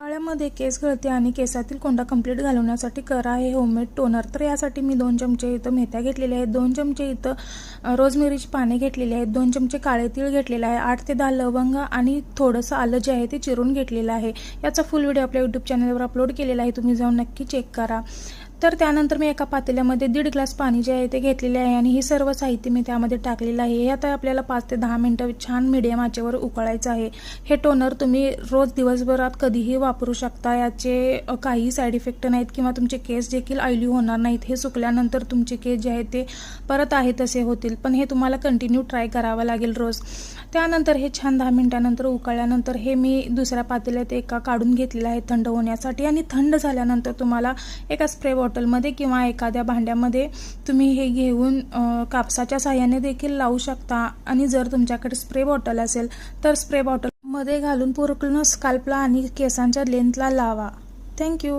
पाण्यामध्ये केस गळती आणि केसातील कोंडा कंप्लीट घालवण्यासाठी करा हे होममेड टोनर तर यासाठी मी दोन चमचे इथं मेथ्या घेतलेल्या आहेत. दोन चमचे इथं अ, रोजमेरीची पाने घेतलेली आहेत. दोन चमचे काळे तीळ घेतलेलं आहे. आठ ते दहा लवंग आणि थोडंसं आलं जे आहे ते चिरून घेतलेलं आहे. याचा फुल व्हिडिओ आपल्या यूट्यूब चॅनलवर अपलोड केलेला आहे. तुम्ही जाऊन नक्की चेक करा. तर त्यानंतर मी एका पातेल्यामध्ये दीड ग्लास पाणी जे आहे ते घेतलेले आहे आणि हे सर्व साहित्य मी त्यामध्ये टाकलेलं आहे. हे आता आपल्याला पाच ते दहा मिनटं छान मिडियम आचेवर उकळायचं आहे. हे टोनर तुम्ही रोज दिवसभरात कधीही वापरू शकता. याचे काही साईड इफेक्ट नाहीत किंवा तुमचे केस देखील ऑइली होणार नाहीत. हे सुकल्यानंतर तुमचे केस जे आहेत ते परत आहे तसे होतील. पण हे तुम्हाला कंटिन्यू ट्राय करावं लागेल रोज. त्यानंतर हे छान दहा मिनटानंतर उकळल्यानंतर हे मी दुसऱ्या पातेल्यात एका काढून घेतलेलं आहे थंड होण्यासाठी. आणि थंड झाल्यानंतर तुम्हाला एका स्प्रे बॉटलमध्ये किंवा एखाद्या भांड्यामध्ये तुम्ही हे घेऊन कापसाच्या साह्याने देखील लावू शकता. आणि जर तुमच्याकडे स्प्रे बॉटल असेल तर स्प्रे बॉटलमध्ये घालून पूर्ण स्काल्पला आणि केसांच्या लेंथला लावा. थँक्यू